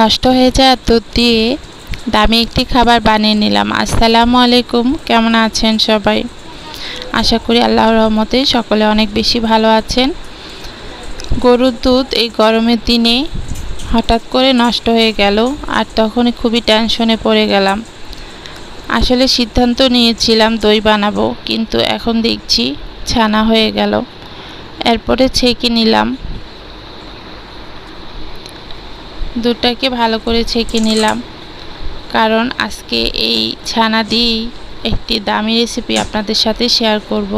নষ্ট হয়ে যাওয়া দুধ দিয়ে দামি একটি খাবার বানিয়ে নিলাম। আসসালামু আলাইকুম, কেমন আছেন সবাই? আশা করি আল্লাহর রহমতে সকলে অনেক বেশি ভালো আছেন। গরুর দুধ এই গরমের দিনে হঠাৎ করে নষ্ট হয়ে গেল, আর তখনই খুবই টেনশনে পড়ে গেলাম। আসলে সিদ্ধান্ত নিয়েছিলাম দই বানাবো, কিন্তু এখন দেখছি ছানা হয়ে গেল। এরপরে ছেঁকে নিলাম। দুধটাকে ভালো করে ছেঁকে নিলাম। কারণ আজকে এই ছানা দিয়েই একটি দামি রেসিপি আপনাদের সাথে শেয়ার করব।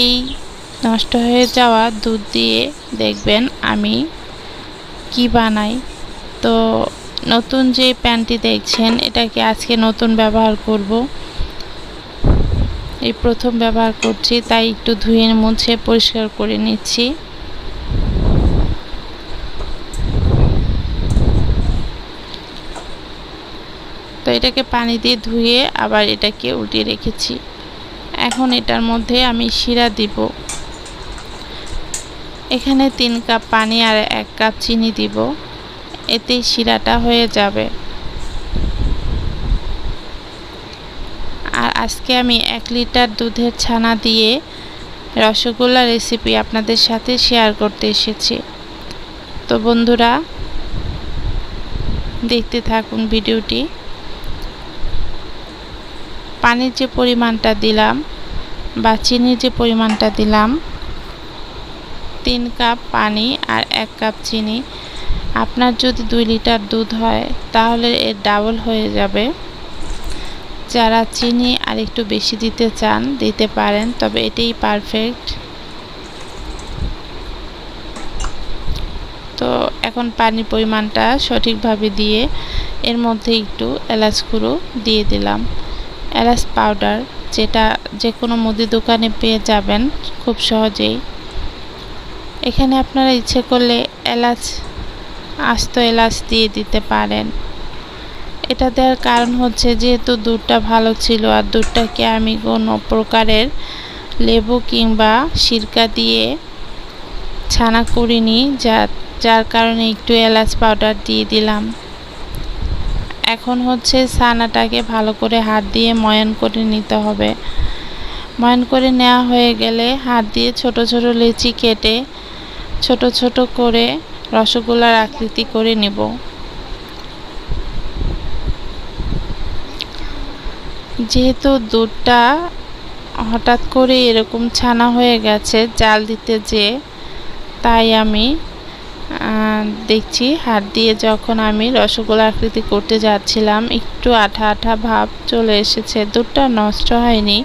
এই নষ্ট হয়ে যাওয়া দুধ দিয়ে দেখবেন আমি কি বানাই। তো নতুন যে প্যানটি দেখছেন, এটাকে আজকে নতুন ব্যবহার করব। এই প্রথম ব্যবহার করছি, তাই একটু ধুয়ে মুছে পরিষ্কার করে নিচ্ছি। তো এটাকে পানি দিয়ে ধুয়ে আবার এটাকে উল্টিয়ে রেখেছি। এখন এটার মধ্যে আমি শিরা দিব। এখানে তিন কাপ পানি আর এক কাপ চিনি দিব। এতেই শিরাটা হয়ে যাবে। আর আজকে আমি এক লিটার দুধের ছানা দিয়ে রসগোল্লা রেসিপি আপনাদের সাথে শেয়ার করতে এসেছি। তো বন্ধুরা, দেখতে থাকুন ভিডিওটি। পানির যে পরিমাণটা দিলাম বা চিনির যে পরিমাণটা দিলাম, তিন কাপ পানি আর এক কাপ চিনি। আপনার যদি দুই লিটার দুধ হয়, তাহলে এর ডাবল হয়ে যাবে। যারা চিনি আর একটু বেশি দিতে চান, দিতে পারেন, তবে এটাই পারফেক্ট তো এখন পানির পরিমাণটা সঠিকভাবে দিয়ে, এর মধ্যে একটু এলাচ গুঁড়ো দিয়ে দিলাম। এলাচ পাউডার যেটা যে কোনো মুদি দোকানে পেয়ে যাবেন, খুব সহজেই। এখানে আপনারা ইচ্ছে করলে এলাচ আস্ত এলাচ দিয়ে দিতে পারেন। এটা দেওয়ার কারণ হচ্ছে যেহেতু দুধটা ভালো ছিল আর দুধটাকে আমি কোনো প্রকারের লেবু কিংবা সিরকা দিয়ে ছানা করিনি, যা, যার কারণে একটু এলাচ পাউডার দিয়ে দিলাম। এখন হচ্ছে ছানাটাকে ভালো করে হাত দিয়ে ময়ন করে নিতে হবে। ময়ন করে নেওয়া হয়ে গেলে হাত দিয়ে ছোট ছোট লেচি কেটে ছোট ছোট করে রসগোল্লার আকৃতি করে নেব। যেহেতু দুধটা হঠাৎ করে এরকম ছানা হয়ে গেছে, জাল দিতে যে, তাই আমি দেখছি হাত দিয়ে যখন আমি রসগোল্লা আকৃতি করতে যাচ্ছিলাম, একটু আঠা আঠা ভাব চলে এসেছে। দুধটা নষ্ট হয়নি,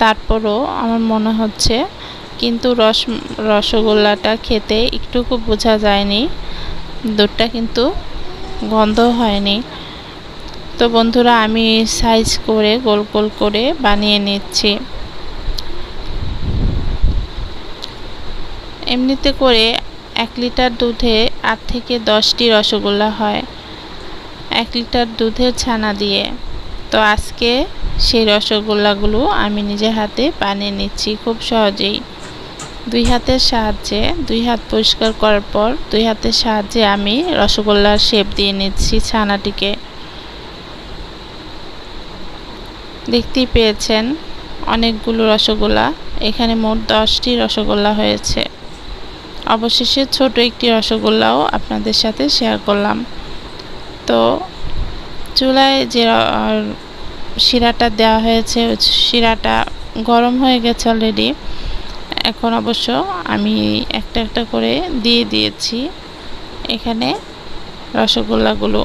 তারপরও আমার মনে হচ্ছে কিন্তু রস, রসগোল্লাটা খেতে একটুকু বোঝা যায়নি। দুধটা কিন্তু গন্ধ হয়নি। তো বন্ধুরা, আমি সাইজ করে, গোল গোল করে বানিয়ে নিচ্ছি। এমনিতে করে এক লিটার দুধে আট থেকে দশটি রসগোল্লা হয়। এক লিটার দুধের ছানা দিয়ে। তো আজকে সেই রসগোল্লাগুলো আমি নিজের হাতে বানিয়ে নিচ্ছি খুব সহজেই। দুই হাতের সাহায্যে, দুই হাত পরিষ্কার করার পর দুই হাতের সাহায্যে আমি রসগোল্লার শেপ দিয়ে নিচ্ছি ছানাটিকে। দেখতেই পেয়েছেন অনেকগুলো রসগোল্লা, এখানে মোট দশটি রসগোল্লা হয়েছে। অবশেষে ছোট একটি রসগোল্লাও আপনাদের সাথে শেয়ার করলাম। তো চুলায় যে শিরাটা দেওয়া হয়েছে, শিরাটা গরম হয়ে গেছে অলরেডি এখন অবশ্য আমি একটা একটা করে দিয়ে দিয়েছি এখানে রসগোল্লাগুলো।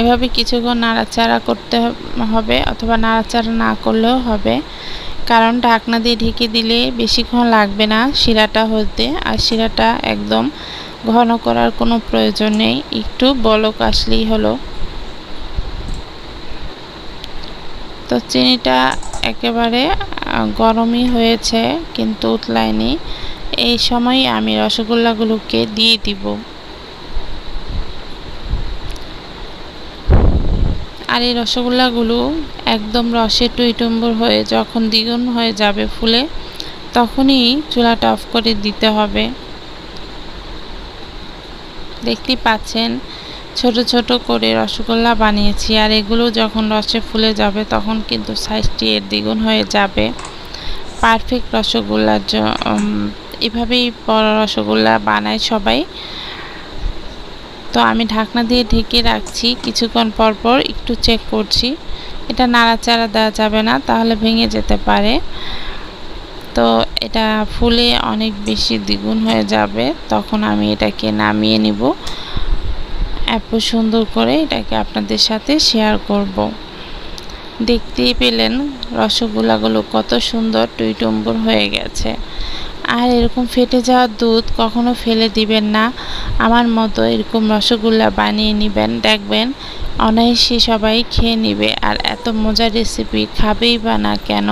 এভাবে কিছুক্ষণ নাড়াচাড়া করতে হবে অথবা নাড়াচাড়া না করলেও হবে। কারণ ঢাকনা দিয়ে ঢেকে দিলে বেশিক্ষণ লাগবে না শিরাটা হতে আর শিরাটা একদম ঘন করার কোনো প্রয়োজন নেই। একটু বলক আসলেই হলো। তো চিনিটা একেবারে গরমই হয়েছে কিন্তু উতলায়নি। এই সময় আমি রসগোল্লাগুলোকে দিয়ে দিব। আর এই রসগোল্লাগুলো একদম রসে টুইটুম্বুর হয়ে যখন দ্বিগুণ হয়ে যাবে ফুলে, তখনই চুলাটা অফ করে দিতে হবে। দেখতেই পাচ্ছেন, ছোট ছোট করে রসগোল্লা বানিয়েছি আর এগুলো যখন রসে ফুলে যাবে, তখন কিন্তু সাইজটি এর দ্বিগুণ হয়ে যাবে। পারফেক্ট রসগোল্লার এভাবেই রসগোল্লা বানায় সবাই। তো আমি ঢাকনা দিয়ে ঢেকে রাখছি। কিছুক্ষণ পর পর একটু চেক করছি। এটা নাড়াচাড়া দেওয়া যাবে না, তাহলে ভেঙে যেতে পারে। তো এটা ফুলে অনেক বেশি দ্বিগুণ হয়ে যাবে। তখন আমি এটাকে নামিয়ে নিব। এত সুন্দর করে এটাকে আপনাদের সাথে শেয়ার করব। দেখতেই পেলেন রসগোল্লাগুলো কত সুন্দর টুইটুম্বুর হয়ে গেছে। আর এরকম ফেটে যাওয়া দুধ কখনো ফেলে দিবেন না। আমার মতো এরকম রসগোল্লা বানিয়ে নেবেন, দেখবেন অনায়াসে সবাই খেয়ে নেবে। আর এত মজার রেসিপি খাবেই বা না কেন?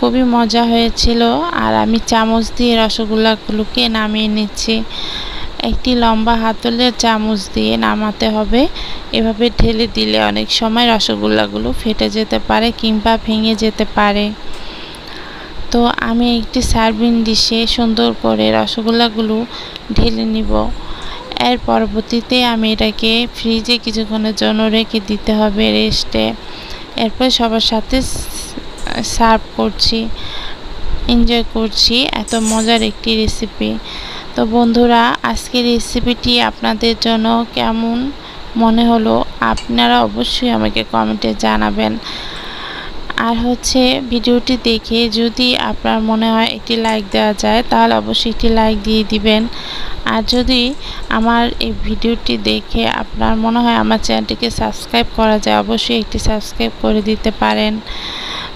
খুবই মজা হয়েছিল। আর আমি চামচ দিয়ে রসগোল্লাগুলোকে নামিয়ে নিচ্ছি। একটি লম্বা হাতলের চামচ দিয়ে নামাতে হবে। এভাবে ঢেলে দিলে অনেক সময় রসগোল্লাগুলো ফেটে যেতে পারে কিংবা ভেঙে যেতে পারে। তো আমি একটি সার্ভিং ডিশে সুন্দর করে রসগোল্লাগুলো ঢেলে নিব। এর পরবর্তীতে আমি এটাকে ফ্রিজে কিছুক্ষণের জন্য রেখে দিতে হবে রেস্টে। এরপর সবার সাথে সার্ভ করছি, এনজয় করছি। এত মজার একটি রেসিপি। তো বন্ধুরা, আজকের রেসিপিটি আপনাদের জন্য কেমন মনে হলো আপনারা অবশ্যই আমাকে কমেন্টে জানাবেন। আর হচ্ছে ভিডিওটি দেখে যদি আপনার মনে হয় একটি লাইক দেওয়া যায়, তাহলে অবশ্যই একটি লাইক দিয়ে দিবেন। আর যদি আমার এই ভিডিওটি দেখে আপনার মনে হয় আমার চ্যানেলটিকে সাবস্ক্রাইব করা যায়, অবশ্যই একটি সাবস্ক্রাইব করে দিতে পারেন।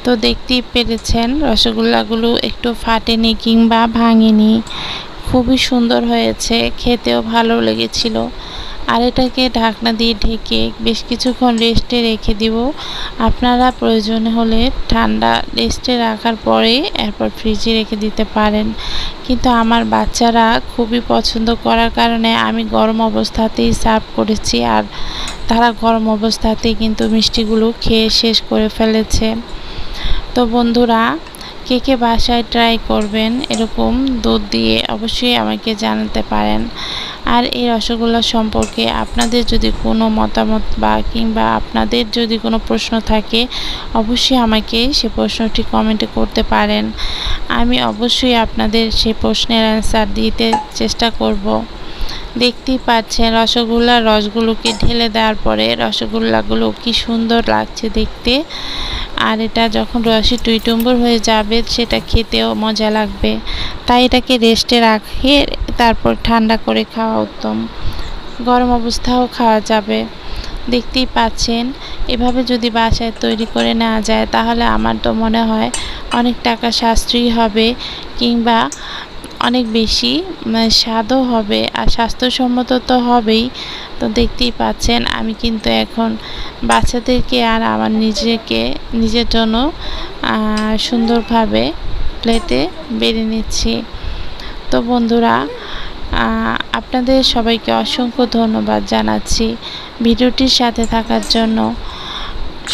তো দেখতেই পেরেছেন, রসগোল্লাগুলো একটু ফাটেনি কিংবা ভাঙেনি। খুবই সুন্দর হয়েছে, খেতেও ভালো লেগেছিল। আর এটাকে ঢাকনা দিয়ে ঢেকে বেশ কিছুক্ষণ রেস্টে রেখে দিব। আপনারা প্রয়োজন হলে ঠান্ডা রেস্টে রাখার পরে এরপর ফ্রিজে রেখে দিতে পারেন। কিন্তু আমার বাচ্চারা খুবই পছন্দ করার কারণে আমি গরম অবস্থাতেই সার্ভ করেছি আর তারা গরম অবস্থাতেই কিন্তু মিষ্টিগুলো খেয়ে শেষ করে ফেলেছে। তো বন্ধুরা কে কে বাসায় ট্রাই করবেন এরকম দুধ দিয়ে অবশ্যই আমাকে জানাতে পারেন। আর এই রসগোল্লা সম্পর্কে আপনাদের যদি কোনো মতামত বা কিংবা আপনাদের যদি কোনো প্রশ্ন থাকে, অবশ্যই আমাকে সে প্রশ্নটি কমেন্টে করতে পারেন। আমি অবশ্যই আপনাদের সেই প্রশ্নের অ্যান্সার দিতে চেষ্টা করব। দেখতেই পাচ্ছেন, রসগোল্লার রসগুলোকে ঢেলে দেওয়ার পরে রসগোল্লাগুলো কি সুন্দর লাগছে দেখতে। আর এটা যখন রসে টুইটুম্বর হয়ে যাবে, সেটা খেতেও মজা লাগবে। তাই এটাকে রেস্টে রাখে, তারপর ঠান্ডা করে খাওয়া উত্তম। গরম অবস্থাও খাওয়া যাবে। দেখতেই পাচ্ছেন, এভাবে যদি বাসায় তৈরি করে নেওয়া যায়, তাহলে আমার তো মনে হয় অনেক টাকা সাশ্রয়ী হবে, কিংবা অনেক বেশি স্বাদও হবে আর স্বাস্থ্যসম্মত তো হবেই। তো দেখতেই পাচ্ছেন, আমি কিন্তু এখন বাচ্চাদেরকে আর আমার নিজেকে, নিজের জন্য সুন্দরভাবে প্লেটে বেড়ে নিচ্ছি। তো বন্ধুরা আপনাদের সবাইকে অসংখ্য ধন্যবাদ জানাচ্ছি ভিডিওটির সাথে থাকার জন্য।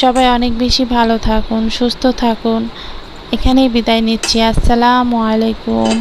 সবাই অনেক বেশি ভালো থাকুন, সুস্থ থাকুন। এখানেই বিদায় নিচ্ছি। আসসালামু আলাইকুম।